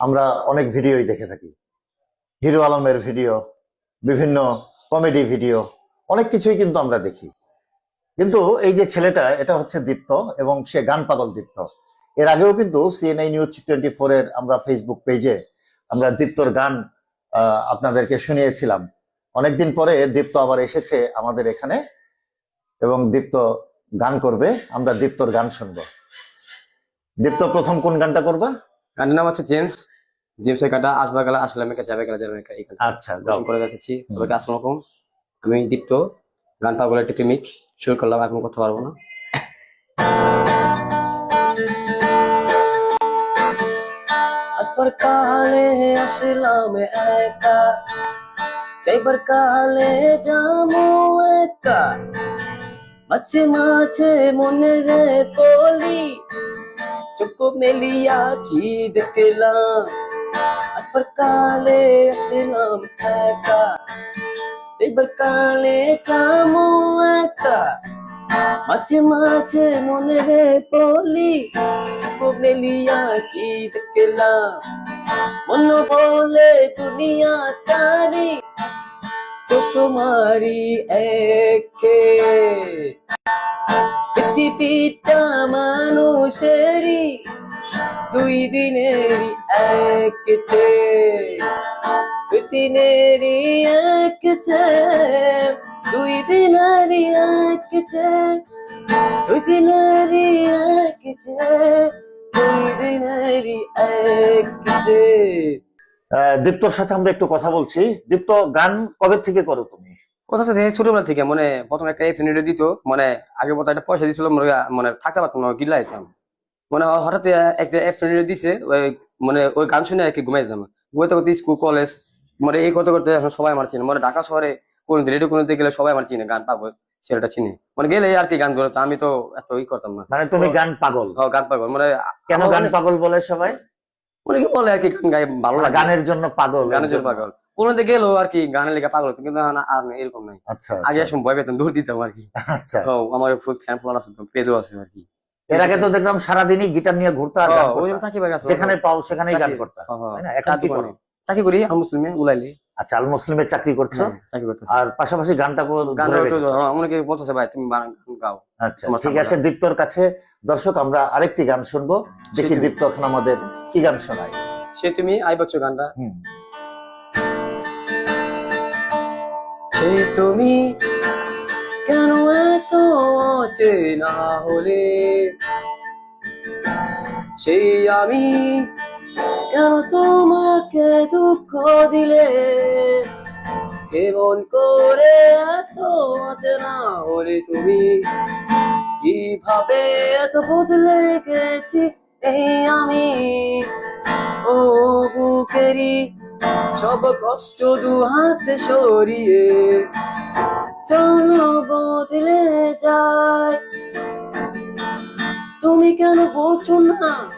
আমার অনেক ভিডিওই দেখে থাকি। হিরো আলমের ভিডিও, বিভিন্ন কমেডি ভিডিও, অনেক কিছুই কিন্তু আমরা দেখি। কিন্তু এই যে ছেলেটা, এটা হচ্ছে দীপ্ত এবং সে গান পাগল দীপ্ত। এর আগেও কিন্তু সিএনআই নিউজ টোয়েন্টি ফোর এর আমরা ফেসবুক পেজে আমরা দীপ্তর গান আপনাদেরকে শুনিয়েছিলাম। অনেকদিন পরে দীপ্ত আবার এসেছে আমাদের এখানে এবং দীপ্ত গান করবে আমরা দীপ্তর গান শুনব। দীপ্ত প্রথম কোন গানটা করবা? গানের নাম হচ্ছে জেমস জেমসের কাটা আসবা গেলা আসলে আমি যাবে গেলা যাবে আচ্ছা গাও করে যাচ্ছি সবাইকে আসসালামু আমি দীপ্ত গান পাগল একটি প্রেমিক। শুরু করলাম এখন করতে পারব না। আসবার কালে আসলাম একা যাইবার কালে যামু একা মাঝে মাঝে মনে রে বলি চোখ মেলিয়া কি দেখলাম আসবার কালে আসলাম একা যাইবার কালে যামু একা মাঝে মাঝে মনে রে বলি মেলিয়া কি দেখলাম মন বলে দুনিয়া তারি, চোখ মারি একে। পৃথিবীটা মানুষেরই, দুই দিনেরই এক দুই দিনেরই এক চেয়ে দুই দিনেরই এক চেয়ে দুই দিনেরই এক চেয়ে দুই চেয়ে আহ, দীপ্তর সাথে আমরা একটু কথা বলছি। দীপ্ত গান কবে থেকে করো তুমি? কথা হচ্ছে ছোটবেলা থেকে মানে প্রথম একটা এফ দিত মানে আগে মতো একটা পয়সা দিছিল মানে মানে থাকতে পারতাম না গিলা যেতাম। মানে হঠাৎ একটা এফ দিছে ওই মানে ওই গান শুনে আর কি ঘুমাই যেতাম ঘুমাইতে করতে স্কুল কলেজ মানে এই করতে করতে সবাই চিনে মানে ঢাকা শহরে কোন রেডিও কোন গেলে সবাই আমার চিনে গান পাবো ছেলেটা চিনে। মানে গেলে আর কি গান করতো আমি তো এত ই করতাম না। মানে তুমি গান পাগল? ও, গান পাগল মানে কেন গান মানে- পাগল বলে সবাই? মানে কি বলে আর কি গাই ভালো লাগে। গানের জন্য পাগল গানের জন্য পাগল। কোনোদিন গেলো আর কি গানের লেগে পাগল হতো, কিন্তু আর এরকম নাই। আচ্ছা আগে আচ্ছা, ভয় পেতাম দূর দিতাম আর কি। আচ্ছা। ও আমার ফুল ফ্যান ফলোয়ার আছে পেজও আছে আর কি। এর আগে তো দেখলাম সারাদিনই গিটার নিয়ে ঘুরতে আর যেখানে পাও সেখানেই গান চাকরি- করতা। হ্যাঁ, হ্যাঁ। তাই না? কি করো? চাকরি করি আমি মুসলিমে উলাইলি। আচ্ছা আল মুসলিমের চাকরি করছ? হ্যাঁ, চাকরি করতেছি। আর পাশাপাশি গানটা অনেকে বলতেছে ভাই তুমি গাও। আচ্ছা ঠিক আছে দীপ্তর কাছে। দর্শক আমরা আরেকটি গান শুনব। দেখি দীপ্ত এখন আমাদের কি গান শোনায়। সে তুমি আই বচ্চ গানটা। সে তুমি কেন এত অচেনা হলে? সেই আমি কেন তোমাকে দুঃখ দিলে? কেমন করে এত অচেনা হলে তুমি কীভাবে এত বদলে গেছি? এই আমি ও বুকেরি সব কষ্ট দু হাতে সরিয়ে চলো বদলে যায়। তুমি কেন বোঝো না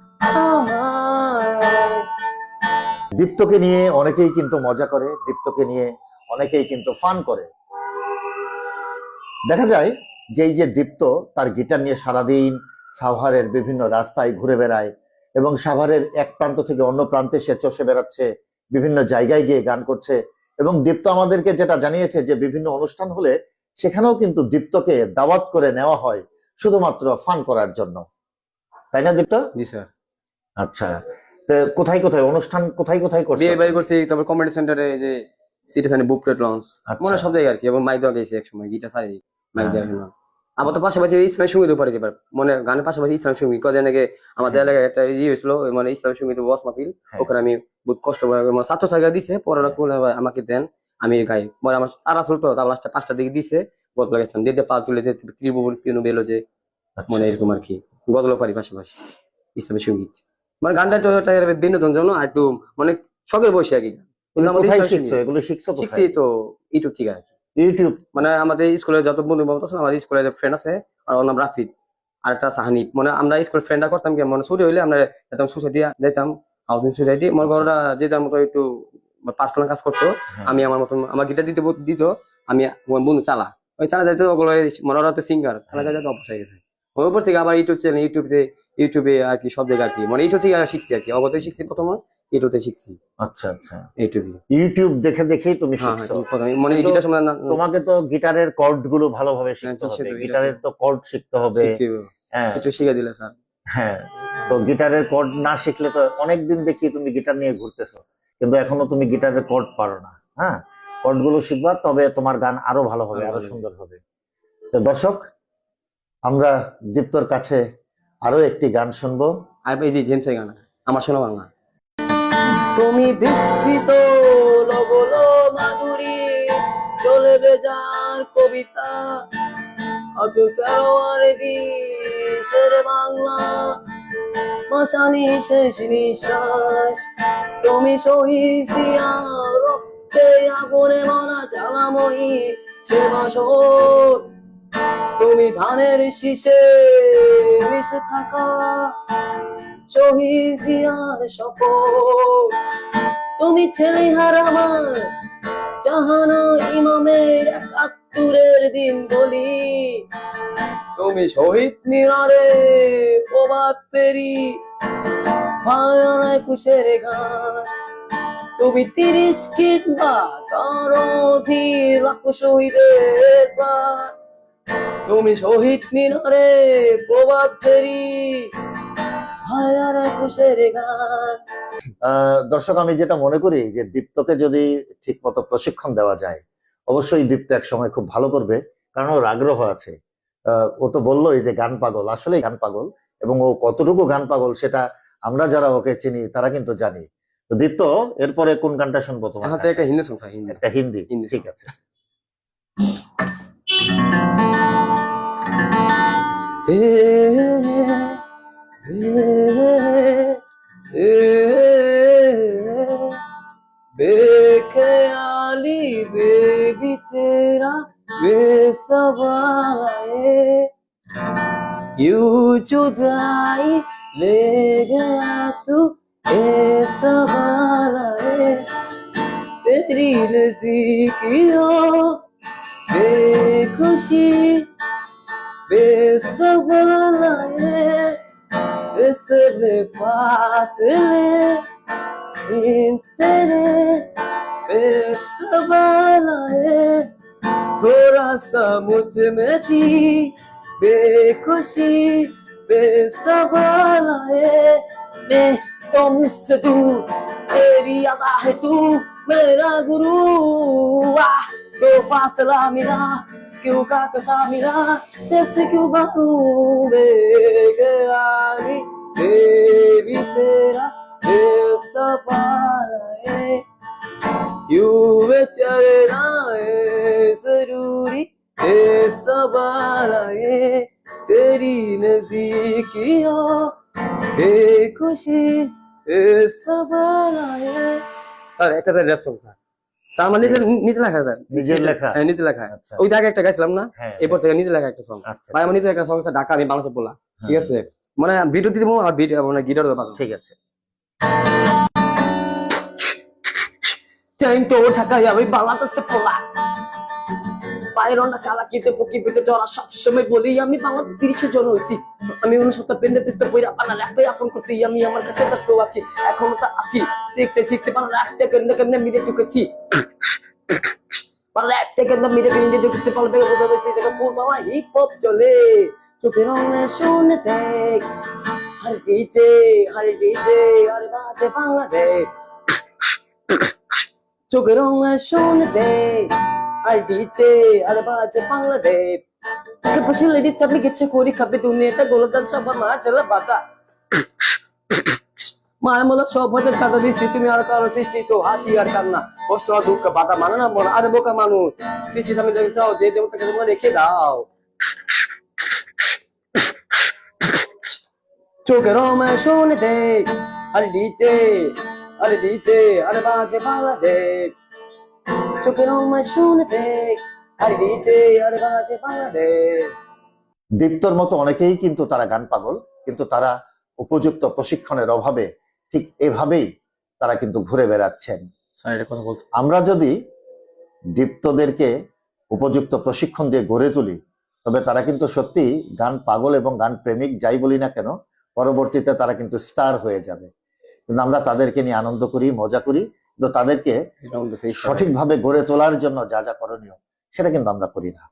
দীপ্তকে নিয়ে অনেকেই কিন্তু মজা করে দীপ্তকে নিয়ে অনেকেই কিন্তু ফান করে। দেখা যায় যে এই যে দীপ্ত তার গিটার নিয়ে সারাদিন সাভারের বিভিন্ন রাস্তায় ঘুরে বেড়ায় এবং সাভারের এক প্রান্ত থেকে অন্য প্রান্তে সে চষে বেড়াচ্ছে বিভিন্ন জায়গায় গিয়ে গান করছে এবং দীপ্ত আমাদেরকে যেটা জানিয়েছে যে বিভিন্ন অনুষ্ঠান হলে সেখানেও কিন্তু দীপ্তকে দাওয়াত করে নেওয়া হয় শুধুমাত্র ফান করার জন্য। তাই না দীপ্ত? জি স্যার। আচ্ছা। কোথায় কোথায়? অনুষ্ঠান কোথায় কোথায় করছে? বিয়ে বাড়ি করছি তারপর কমেডি সেন্টারে যে সিটি সানি বুক প্লেট লঞ্চ। মনে সব জায়গায় আর কি এবং মাইক দেওয়া গেছে এক সময় গিটার সারি মাইক হ্যাঁ। দেওয়া আমার তো পাশাপাশি ইসলাম সংগীত পড়ে যাবার মানে গানের পাশাপাশি ইসলাম সংগীত। কদিন আগে আমাদের এলাকায় একটা ইয়ে হয়েছিল মানে ইসলাম সংগীত বস মাহফিল হ্যাঁ। ওখানে আমি বহুত কষ্ট করে মানে ছাত্র ছাত্রীরা দিছে পড়াটা করলে আমাকে দেন আমি গাই। পরে আমার তারা চলতো তার লাস্টটা পাঁচটা দিকে দিছে গজল গেছিলাম দিয়ে দিয়ে পা তুলে দিয়ে ত্রিভুবন পিউনো বেলো যে। মানে এরকম আর কি। গজল পারি পাশাপাশি ইসলামী সংগীত। মানে গানটা বিনোদন জন্য আর একটু মানে শখের বসে আর কি। এগুলো শিখছো শিখছি তো ইউটিউব থেকে আর কি। ইউটিউব মানে আমাদের স্কুলে যত বন্ধু বান্ধব আছে আমাদের স্কুলে ফ্রেন্ড আছে আর ওর নাম রাফিদ আর একটা সাহানিফ মানে আমরা স্কুল ফ্রেন্ডরা করতাম কি মানে ছুটি হইলে আমরা যেতাম সোসাইটি যেতাম হাউজিং সোসাইটি মনে করো যে যার মতো একটু পার্সোনাল কাজ করতো হ্যাঁ। আমি আমার মতন আমার গিটার দিতে দিত আমি বন্ধু চালা। ওই চালা যাইতে ওগুলো মানে সিঙ্গার চালা যাইতে অবশ্যই গেছে। ওর উপর থেকে আবার ইউটিউব চ্যানেল ইউটিউবে ইউটিউবে আর কি সব জায়গায় আর কি মানে ইউটিউব থেকে শিখছি আর কি অগতে শিখছি প্রথমে ইউটিউবে শিখছি। আচ্ছা আচ্ছা। ইউটিউবে ইউটিউব দেখে দেখেই তুমি হ্যাঁ শিখছো। হ্যাঁ, মানে গিটার সময় না তোমাকে তো গিটারের কর্ডগুলো ভালোভাবে শিখতে হ্যাঁ, হবে। গিটারের তো কর্ড শিখতে হবে। হ্যাঁ। একটু শিখে দিলে স্যার। হ্যাঁ। তো গিটারের কর্ড না শিখলে তো অনেকদিন দেখি তুমি গিটার নিয়ে ঘুরতেছো। কিন্তু এখনও তুমি গিটারের কর্ড পারো না। হ্যাঁ? কর্ডগুলো শিখবা তবে তোমার গান আরও ভালো হবে আরও আরও সুন্দর হবে। তো দর্শক আমরা দীপ্তর কাছে আরও একটি গান শুনব। আর এই যে জেমসের গান আমার শোনা বাংলা। তুমি বিস্তৃত লগল মাধুরী চলে বেজার কবিতা। অত সারোয়ার দিশের বাংলা মশানি শেষ নিঃশ্বাস। তুমি শহীদ দিয়া রক্তে আগুনে মারা জ্বালাময়ী সে বাসর তুমি ধানের শীষে মিশে থাকা শহীদ জিয়ার শপথ। তুমি ছেলে হারামার জাহানা ইমামের একাত্তরের দিন বলি। তুমি শহীদ মিনারে প্রবাদ পেরি ভায়ার একুশের গান তুমি তিরিশ কিংবা তার অধীর শহীদের প্রাণ। তুমি শহীদ মিনারে প্রবাদ পেরি ভায়ার একুশের গান। আহ, দর্শক আমি যেটা মনে করি যে দীপ্তকে যদি ঠিক মতো প্রশিক্ষণ দেওয়া যায় অবশ্যই দীপ্ত এক সময় খুব ভালো করবে কারণ ওর আগ্রহ আছে। আহ, ও তো বললোই যে গান পাগল আসলে গান পাগল এবং ও কতটুকু গান পাগল সেটা আমরা যারা ওকে চিনি তারা কিন্তু জানি। তো দীপ্ত এরপরে কোন গানটা শুনব তোমার? একটা হিন্দু একটা হিন্দি হিন্দি ঠিক আছে। बेख्याली बेबी तेरा बेसवाए। यू जुदाई ले गया तू ए सवालाए तेरी नज़दीक हो बेखुशी फासले इन तेरे बेसवाल है थोड़ा सा मुझ में थी बेखुशी बेसवाल है मैं तो मुझसे दूर तेरी अदा है तू मेरा गुरु वाह तो फासला मिला kiuka kasamira Tese kiuka kube keani Baby tera desa parae Yuve tyare nae zaruri desa balae Teri nazikiyo Hey खुशी इस सब आए सर एक तरह रैप सॉन्ग था স্যার আমার নিজে নিজে লেখা স্যার নিজের লেখা? হ্যাঁ নিজে লেখা। আচ্ছা। ওই আগে একটা গাইছিলাম না হ্যাঁ এরপর থেকে নিজে লেখা একটা সং আচ্ছা। ভাই আমার নিজে একটা সং স্যার ঢাকা আমি বাংলাদেশে বলা ঠিক আছে? মানে ভিডিও দিতে আর ভিডিও মানে গিটার বাজাবো ঠিক আছে। টাইম তো ঢাকায় আমি বাংলাদেশে পোলা বাইরন না, কালা কিতে পকি পেতে চড়া সবসময় বলি, আমি জন হয়েছি। আমি উনসত্তর পেন্ডে পিসে বানা ল্যাপে আপন করছি, আমি আমার কাছে ব্যস্ত আছি, এখনও তা আছি। দেখতে মিলে ঢুকেছি। ল্যাপটে কেমনে মিলে মিলে ঢুকেছি পালবে বোঝা বেশি দেখো ফুল মামা হিপ হপ চলে। চোখের রঙে শুনে দেখ, হর ডিজে হর ডিজে হর বাজে বাংলাদেশ। চোখের রঙে শুনে দে আর ডিজে আর বাজে Bangladesh Che possibile di sapere che c'è fuori capitoletta con la sopra ma c'è la bata. মায়ের মতো সব বছর টাকা দিচ্ছি তুমি আর কারও সৃষ্টি তো হাসি আর কান্না। কষ্ট আর দুঃখ, বাধা মানে না মন আরে বোকা মানুষ। সৃষ্টি সামনে দেখে চাও, যে দেবতাকে তোমরা রেখে দাও। চোখের রমায় শুনে দেখ আরে ডিজে আরে ডিজে আরে বাজে বাংলাদেশ আরে বাজে বাংলাদেশ। দীপ্তর মতো অনেকেই কিন্তু তারা গান পাগল কিন্তু তারা উপযুক্ত প্রশিক্ষণের অভাবে ঠিক এভাবেই তারা কিন্তু ঘুরে বেড়াচ্ছেন। আমরা যদি দীপ্তদেরকে উপযুক্ত প্রশিক্ষণ দিয়ে গড়ে তুলি তবে তারা কিন্তু সত্যি গান পাগল এবং গান প্রেমিক যাই বলি না কেন পরবর্তীতে তারা কিন্তু স্টার হয়ে যাবে। কিন্তু আমরা তাদেরকে নিয়ে আনন্দ করি মজা করি কিন্তু তাদেরকে সঠিকভাবে গড়ে তোলার জন্য যা যা করণীয় সেটা কিন্তু আমরা করি না।